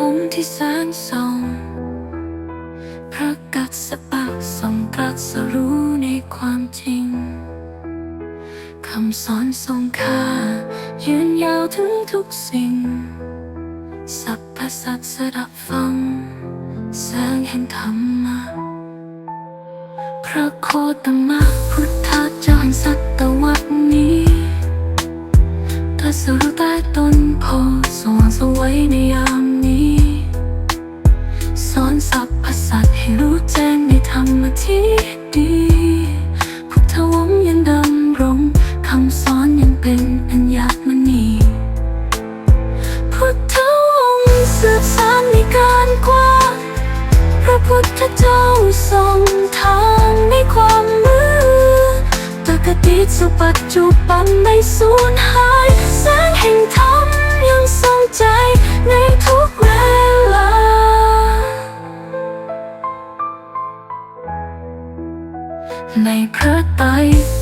องค์ที่แสงส่องพระกัสสปะทรงตรัสรู้ในความจริงคำสอนทรงค่ายืนยาวถึงทุกสิ่ง สัพพสัตสดับฟัง แสงแห่งธรรมะพระโคตมะพุทธเจ้าแห่งสัตวัตนี้ตรัสรู้ใต้ต้นโพสว่างสวยในยาม ธรรมที่ดีพุทธวงศ์ยังดำรงคำสอนยังเป็นอัญญมณีพุทธวงศ์สืบสานในการกว้างพระพุทธเจ้าทรงทางในความมืดตกติสู่ปัจจุบันไม่สูญหายแสงแห่งธรรมยังทรงใจในทุก ในพระไตร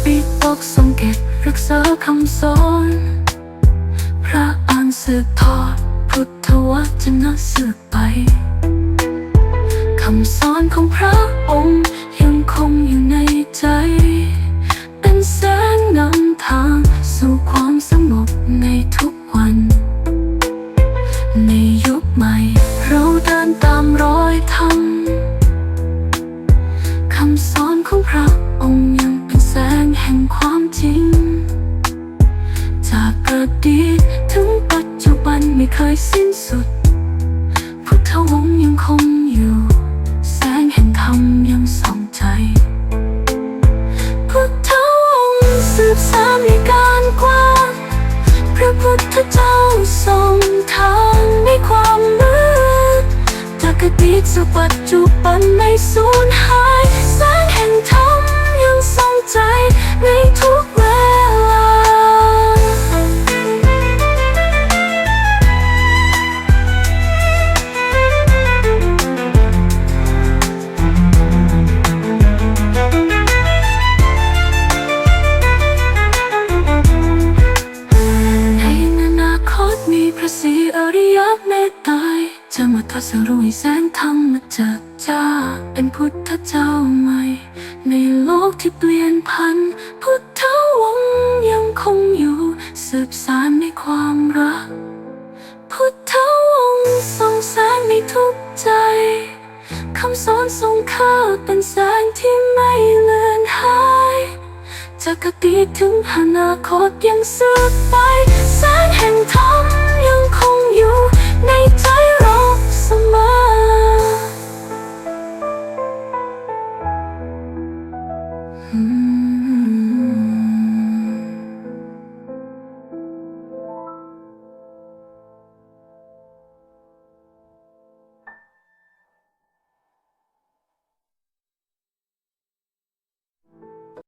ปิฎกทรงเก็บรักษาคำสอน พระอ่านสืบทอด พุทธวจนะสืบไป คำสอนของพระองค์ยังคงอยู่ในใจ เป็นแสงนำทางสู่ความสงบในทุกวัน ในยุคใหม่ เราเดินตามรอยธรรมคำสอนของพระ องค์ยังเป็นแสงแห่งความจริง จากอดีตถึงปัจจุบันไม่เคยสิ้นสุด พุทธวงศ์ยังคงอยู่ แสงแห่งธรรมยังส่องใจ พุทธวงศ์สืบสานในการกว้างพระพุทธเจ้าทรงทางในความมืดจากอดีตสู่ปัจจุบันไม่สูญหายแสงแห่งธรรม ใจในทุกเวลาในอนาคตมีพระศรีอริยเมตไตรจะมาทศรู้ให้แสงธรรมมาจิดจ้าเป็นพุทธเจ้าใหม่ ที่เปลี่ยนพัน พุทธวงศ์ยังคงอยู่ สืบสานในความรัก พุทธวงศ์ส่องแสงในทุกใจ คำสอนทรงค่าเป็นแสงที่ไม่เลือนหายจากอดีตถึงอนาคตยังสืบไปแสงแห่งธรรม